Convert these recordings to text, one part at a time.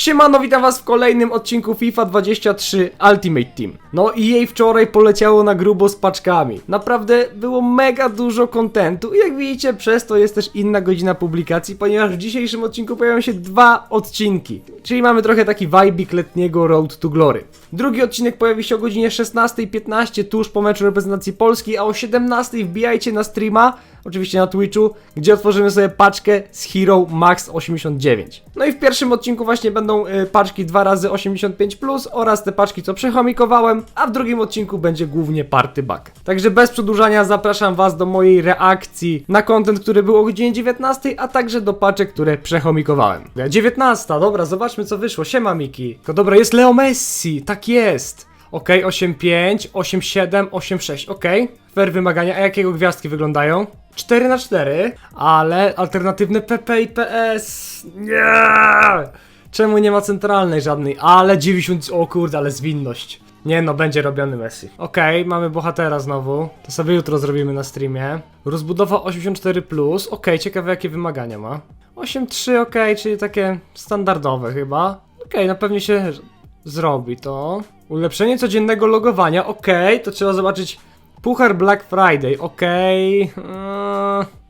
Siemano, witam was w kolejnym odcinku FIFA 23 Ultimate Team. No i jej wczoraj poleciało na grubo z paczkami. Naprawdę było mega dużo kontentu i jak widzicie przez to jest też inna godzina publikacji, ponieważ w dzisiejszym odcinku pojawią się dwa odcinki. Czyli mamy trochę taki vibik letniego Road to Glory. Drugi odcinek pojawi się o godzinie 16.15 tuż po meczu reprezentacji Polski, a o 17.00 wbijajcie na streama, oczywiście na Twitchu, gdzie otworzymy sobie paczkę z Hero Max 89. No i w pierwszym odcinku właśnie będą y, paczki 2 razy 85 plus oraz te paczki co przechomikowałem, a w drugim odcinku będzie głównie party bug. Także bez przedłużania zapraszam was do mojej reakcji na content, który był o godzinie 19, a także do paczek, które przechomikowałem. 19, dobra, zobaczmy co wyszło. Siema Miki. To dobra, jest Leo Messi, tak jest. Okej, 8-5, 8-7, 8-6, okej. Fair wymagania, a jakiego gwiazdki wyglądają? 4 na 4 ale alternatywne PP i PS. Nie! Czemu nie ma centralnej żadnej? Ale 90, o kurde, ale zwinność. Nie no, będzie robiony Messi. Okej, mamy bohatera znowu. To sobie jutro zrobimy na streamie. Rozbudowa 84+. Okej, ciekawe jakie wymagania ma. 8.3, okej, czyli takie standardowe chyba. Okej, na pewno się zrobi to. Ulepszenie codziennego logowania, okej, to trzeba zobaczyć. Puchar Black Friday, okej. Eee.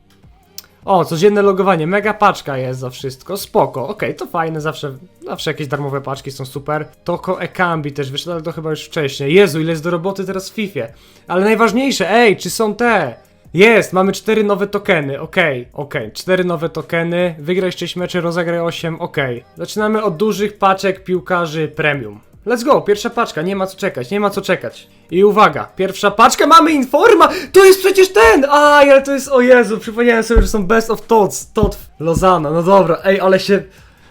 O, codzienne logowanie, mega paczka jest za wszystko, spoko, okej, to fajne, zawsze, zawsze jakieś darmowe paczki są super. Toko Ekambi też wyszedł, ale to chyba już wcześniej. Jezu, ile jest do roboty teraz w FIFA. Ale najważniejsze, ej, czy są te? Jest, mamy cztery nowe tokeny, okej, okej, cztery nowe tokeny, wygraj 6 meczy, rozegraj 8, okej. Zaczynamy od dużych paczek piłkarzy premium. Let's go, pierwsza paczka, nie ma co czekać, nie ma co czekać. I uwaga, pierwsza paczka, mamy informa! To jest przecież ten! Aj, ale to jest, o Jezu, przypomniałem sobie, że są Best of Tots, Tot Lozano, no dobra, ej, ale się...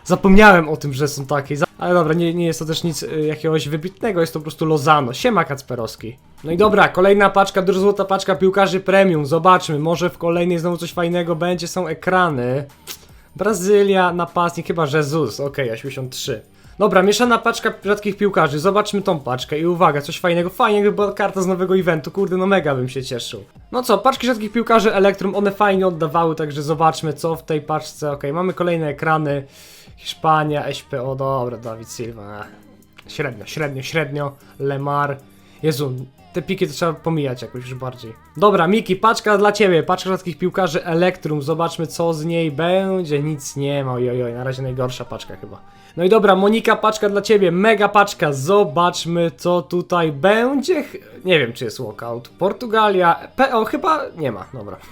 Zapomniałem o tym, że są takie, ale dobra, nie, nie jest to też nic y, jakiegoś wybitnego, jest to po prostu Lozano. Siema Kacperowski. No i dobra, kolejna paczka, dużo złota paczka piłkarzy premium, zobaczmy, może w kolejnej znowu coś fajnego będzie, są ekrany. Brazylia, napastnik, chyba Jesus, okej, 83. Dobra, mieszana paczka rzadkich piłkarzy, zobaczmy tą paczkę. I uwaga, coś fajnego, fajnie chyba karta z nowego eventu, kurde, no mega bym się cieszył. No co, paczki rzadkich piłkarzy Elektrum, one fajnie oddawały, także zobaczmy co w tej paczce, okej, mamy kolejne ekrany, Hiszpania, SPO, dobra, Dawid Silva, średnio, średnio, średnio, Lemar, Jezu, te piki to trzeba pomijać jakoś już bardziej. Dobra, Miki, paczka dla ciebie, paczka rzadkich piłkarzy Elektrum, zobaczmy co z niej będzie, nic nie ma, ojoj, na razie najgorsza paczka chyba. No i dobra, Monika, paczka dla ciebie, mega paczka, zobaczmy co tutaj będzie. Nie wiem czy jest walkout. Portugalia, PO chyba nie ma, dobra.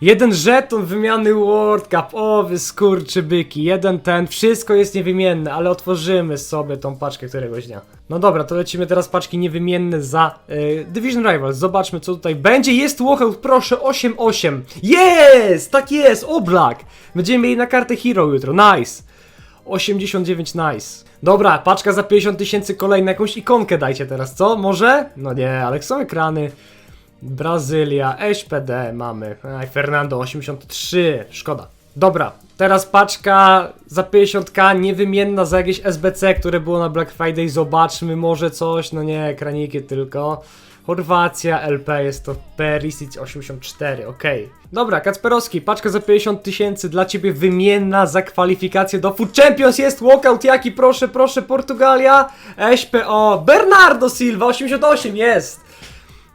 Jeden żeton wymiany World Cup, o wy skurczybyki, jeden ten, wszystko jest niewymienne, ale otworzymy sobie tą paczkę któregoś dnia. No dobra, to lecimy teraz paczki niewymienne za y, Division Rivals, zobaczmy co tutaj będzie, jest walkout, proszę, 8-8, jest, tak jest, Oblak, będziemy mieli na kartę Hero jutro, nice. 89 nice. Dobra, paczka za 50 tysięcy kolejna, jakąś ikonkę dajcie teraz, co? Może? No nie, ale są ekrany. Brazylia, SPD mamy. Aj, Fernando 83, szkoda. Dobra, teraz paczka za 50k niewymienna za jakieś SBC, które było na Black Friday. Zobaczmy, może coś. No nie, ekraniki tylko. Chorwacja, LP jest to Perisic 84, okej. Dobra, Kacperowski, paczka za 50 tysięcy dla ciebie wymienna za kwalifikację do Food Champions jest walkout jaki, proszę, proszę, Portugalia, SPO, Bernardo Silva 88 jest.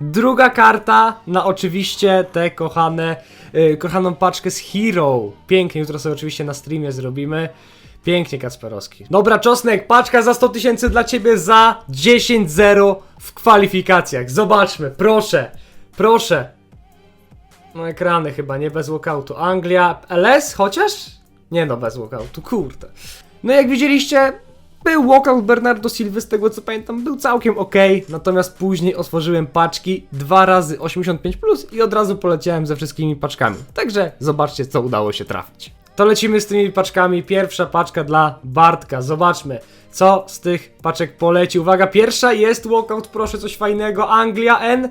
Druga karta na oczywiście te kochane, yy, kochaną paczkę z Hero. Pięknie, jutro sobie oczywiście na streamie zrobimy. Pięknie Kacperowski. Dobra, Czosnek, paczka za 100 tysięcy dla ciebie za 10-0 w kwalifikacjach. Zobaczmy, proszę, proszę. No ekrany chyba, nie bez walkoutu. Anglia, LS chociaż? Nie no, bez walkoutu, kurde. No jak widzieliście, był walkout Bernardo Silva, z tego co pamiętam, był całkiem ok, natomiast później otworzyłem paczki dwa razy 85 plus i od razu poleciałem ze wszystkimi paczkami. Także zobaczcie, co udało się trafić. To lecimy z tymi paczkami. Pierwsza paczka dla Bartka. Zobaczmy, co z tych paczek poleci. Uwaga, pierwsza jest walkout, proszę, coś fajnego. Anglia N.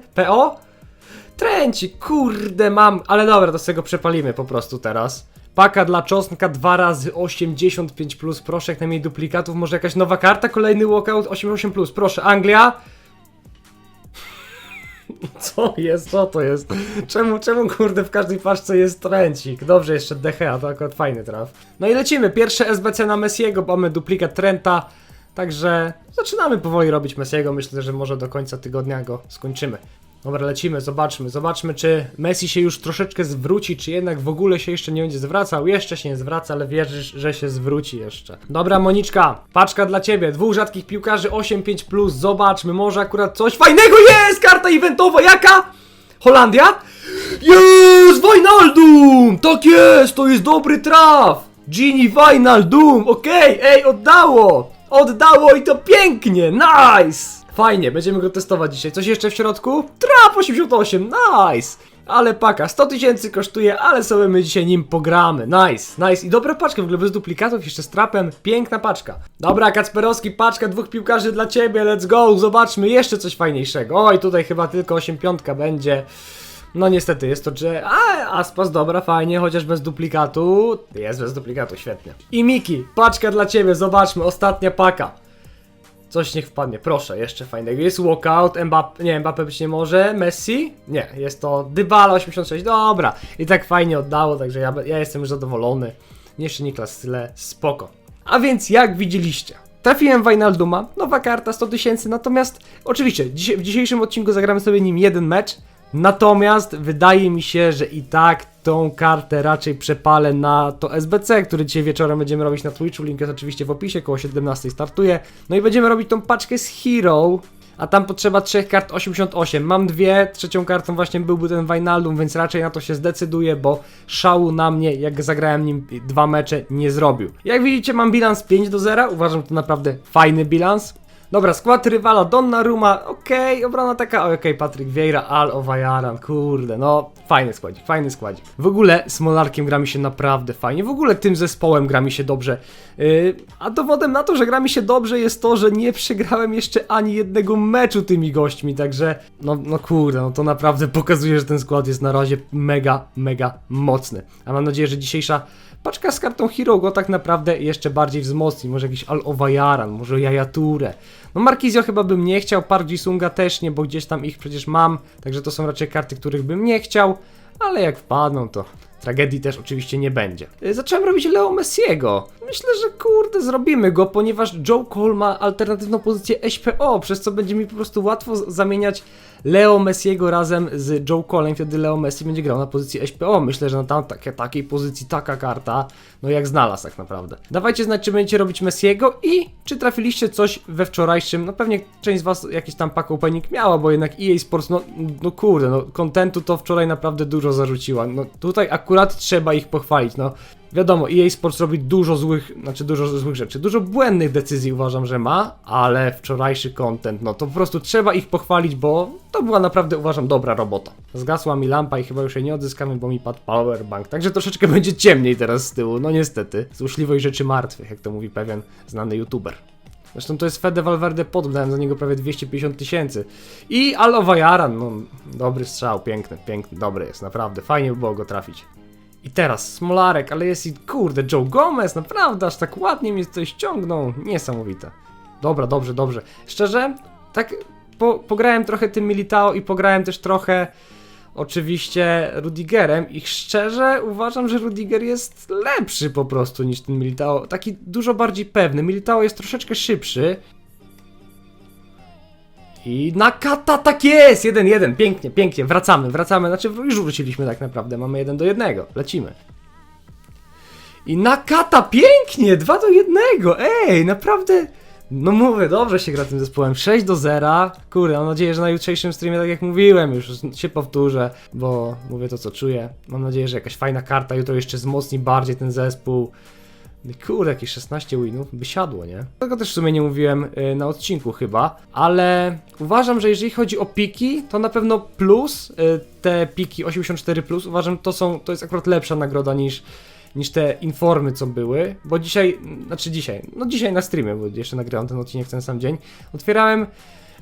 Tręci, kurde mam, ale dobra, to z tego przepalimy po prostu teraz. Paka dla czosnka 2 razy 85 plus, proszę jak najmniej duplikatów, może jakaś nowa karta, kolejny walkout 88 plus, proszę, Anglia. Co jest? Co to jest? Czemu, czemu kurde w każdej paczce jest tręcik? Dobrze, jeszcze DHA, to akurat fajny traf. No i lecimy. Pierwsze SBC na Messiego, bo mamy duplikat Trenta. Także zaczynamy powoli robić Messiego. Myślę, że może do końca tygodnia go skończymy. Dobra, lecimy, zobaczmy. Zobaczmy, czy Messi się już troszeczkę zwróci, czy jednak w ogóle się jeszcze nie będzie zwracał. Jeszcze się nie zwraca, ale wierzysz, że się zwróci jeszcze. Dobra, Moniczka, paczka dla ciebie. Dwóch rzadkich piłkarzy 8-5+. Plus. Zobaczmy, może akurat coś fajnego jest! Karta eventowa, jaka? Holandia? Jest! Wijnaldum! Tak jest! To jest dobry traf! Gini Wijnaldum! Okej, ej, oddało! Oddało i to pięknie! Nice! Fajnie, będziemy go testować dzisiaj. Coś jeszcze w środku? Traf 88, nice! Ale paka, 100 tysięcy kosztuje, ale sobie my dzisiaj nim pogramy. Nice, nice. I dobra paczka, w ogóle bez duplikatów, jeszcze z trapem. Piękna paczka. Dobra, Kacperowski, paczka dwóch piłkarzy dla ciebie, let's go. Zobaczmy jeszcze coś fajniejszego. Oj, tutaj chyba tylko 8 piątka będzie. No niestety, jest to że. A, Aspas, dobra, fajnie, chociaż bez duplikatu. Jest bez duplikatu, świetnie. I Miki, paczka dla ciebie, zobaczmy, ostatnia paka. Coś niech wpadnie, proszę, jeszcze fajnego. Jest walkout, Mbappe, nie, Mbappe być nie może, Messi? Nie, jest to Dybala 86, dobra. I tak fajnie oddało, także ja, ja jestem już zadowolony. Jeszcze Niklas Syle, spoko. A więc jak widzieliście, trafiłem Wijnalduma, nowa karta, 100 tysięcy, natomiast oczywiście w dzisiejszym odcinku zagramy sobie nim jeden mecz, Natomiast wydaje mi się, że i tak tą kartę raczej przepalę na to SBC, który dzisiaj wieczorem będziemy robić na Twitchu. Link jest oczywiście w opisie, koło 17 startuje. No i będziemy robić tą paczkę z Hero. A tam potrzeba trzech kart 88. Mam dwie, trzecią kartą właśnie byłby ten Wijnaldum, więc raczej na to się zdecyduję, bo szału na mnie, jak zagrałem nim dwa mecze, nie zrobił. Jak widzicie, mam bilans 5 do 0. Uważam to naprawdę fajny bilans. Dobra, skład rywala Donnarumma, okej, obrona taka, okej, Patryk Vieira, Al Owajaran, kurde, no fajny składzik, fajny składzik. W ogóle z Monarkiem gra mi się naprawdę fajnie, w ogóle tym zespołem gra mi się dobrze. Yy, a dowodem na to, że gra mi się dobrze jest to, że nie przegrałem jeszcze ani jednego meczu tymi gośćmi, także no, no kurde, no to naprawdę pokazuje, że ten skład jest na razie mega, mega mocny. A mam nadzieję, że dzisiejsza paczka z kartą Hero go tak naprawdę jeszcze bardziej wzmocni. Może jakiś Al Owajaran, może Jajature. No Markizio chyba bym nie chciał, Park Jisunga też nie, bo gdzieś tam ich przecież mam, także to są raczej karty, których bym nie chciał, ale jak wpadną to tragedii też oczywiście nie będzie. Y, Zacząłem robić Leo Messiego. Myślę, że kurde zrobimy go, ponieważ Joe Cole ma alternatywną pozycję SPO, przez co będzie mi po prostu łatwo zamieniać Leo Messiego razem z Joe Colem, wtedy Leo Messi będzie grał na pozycji SPO. Myślę, że na tam, takie, takiej pozycji taka karta, no jak znalazł tak naprawdę. Dawajcie znać, czy będziecie robić Messiego i czy trafiliście coś we wczorajszym, no pewnie część z was jakiś tam pack opening miała, bo jednak EA Sports, no, no kurde, no kontentu to wczoraj naprawdę dużo zarzuciła. No tutaj akurat trzeba ich pochwalić, no. Wiadomo, EA Sports robi dużo złych, znaczy dużo złych rzeczy, dużo błędnych decyzji uważam, że ma, ale wczorajszy content, no to po prostu trzeba ich pochwalić, bo to była naprawdę uważam dobra robota. Zgasła mi lampa i chyba już jej nie odzyskamy, bo mi padł powerbank, także troszeczkę będzie ciemniej teraz z tyłu, no niestety. Złośliwość rzeczy martwych, jak to mówi pewien znany youtuber. Zresztą to jest Fede Valverde pod, dałem za niego prawie 250 tysięcy. I Alowa Jaran, no dobry strzał, piękny, piękny, dobry jest, naprawdę, fajnie by było go trafić. I teraz Smolarek, ale jest i kurde, Joe Gomez, naprawdę, aż tak ładnie mi coś ściągnął. Niesamowite. Dobra, dobrze, dobrze. Szczerze, tak po, pograłem trochę tym Militao i pograłem też trochę oczywiście Rudigerem i szczerze uważam, że Rudiger jest lepszy po prostu niż ten Militao. Taki dużo bardziej pewny. Militao jest troszeczkę szybszy. I Nakata tak jest! 1-1, pięknie, pięknie, wracamy, wracamy, znaczy już wróciliśmy tak naprawdę, mamy 1 do 1, lecimy. I Nakata pięknie, 2 do 1, ej, naprawdę, no mówię, dobrze się gra tym zespołem, 6 do 0, kurde, mam nadzieję, że na jutrzejszym streamie, tak jak mówiłem, już się powtórzę, bo mówię to co czuję, mam nadzieję, że jakaś fajna karta jutro jeszcze wzmocni bardziej ten zespół, Kurde, jakieś 16 winów by siadło, nie? Tego też w sumie nie mówiłem y, na odcinku chyba, ale uważam, że jeżeli chodzi o piki, to na pewno plus, y, te piki 84+, plus, uważam, to są, to jest akurat lepsza nagroda niż, niż te informy, co były, bo dzisiaj, znaczy dzisiaj, no dzisiaj na streamie, bo jeszcze nagrałem ten odcinek w ten sam dzień, otwierałem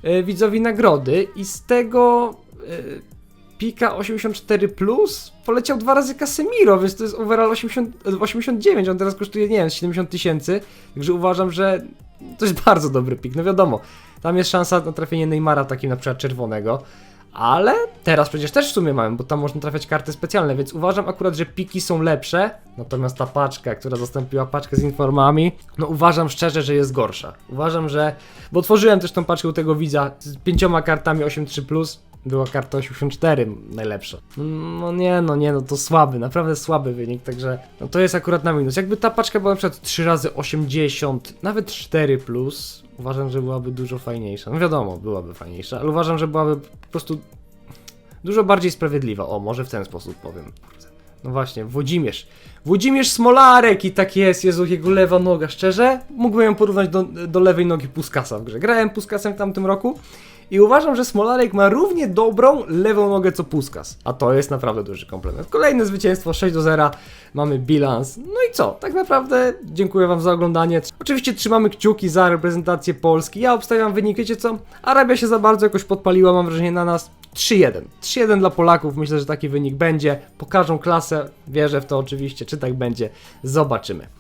y, widzowi nagrody i z tego... Pika 84 plus poleciał dwa razy Casemiro, więc to jest overall 80, 89, on teraz kosztuje, nie wiem, 70 tysięcy, także uważam, że to jest bardzo dobry pik, no wiadomo, tam jest szansa na trafienie Neymara takim na przykład czerwonego, Ale teraz przecież też w sumie mamy, bo tam można trafiać karty specjalne, więc uważam akurat, że piki są lepsze. Natomiast ta paczka, która zastąpiła paczkę z informami, no uważam szczerze, że jest gorsza. Uważam, że. Bo otworzyłem też tą paczkę u tego widza z pięcioma kartami 8.3. Była karta 84 najlepsza. No nie, no nie, no to słaby, naprawdę słaby wynik, także no to jest akurat na minus. Jakby ta paczka była na przykład 3 razy 80, nawet 4 plus, uważam, że byłaby dużo fajniejsza. No wiadomo, byłaby fajniejsza, ale uważam, że byłaby po prostu dużo bardziej sprawiedliwa. O, może w ten sposób powiem. No właśnie, Włodzimierz. Włodzimierz Smolarek i tak jest, Jezu, jego lewa noga. Szczerze, mógłbym ją porównać do, do lewej nogi Puskasa w grze. Grałem Puskasem w tamtym roku i uważam, że Smolarek ma równie dobrą lewą nogę co Puskas. A to jest naprawdę duży komplement. Kolejne zwycięstwo 6 do 0. Mamy bilans. No i co? Tak naprawdę dziękuję Wam za oglądanie. Oczywiście trzymamy kciuki za reprezentację Polski. Ja obstawiam wynik, wiecie co? Arabia się za bardzo jakoś podpaliła, mam wrażenie, na nas. 3-1. 3-1 dla Polaków, myślę, że taki wynik będzie. Pokażą klasę, wierzę w to oczywiście. Czy tak będzie? Zobaczymy.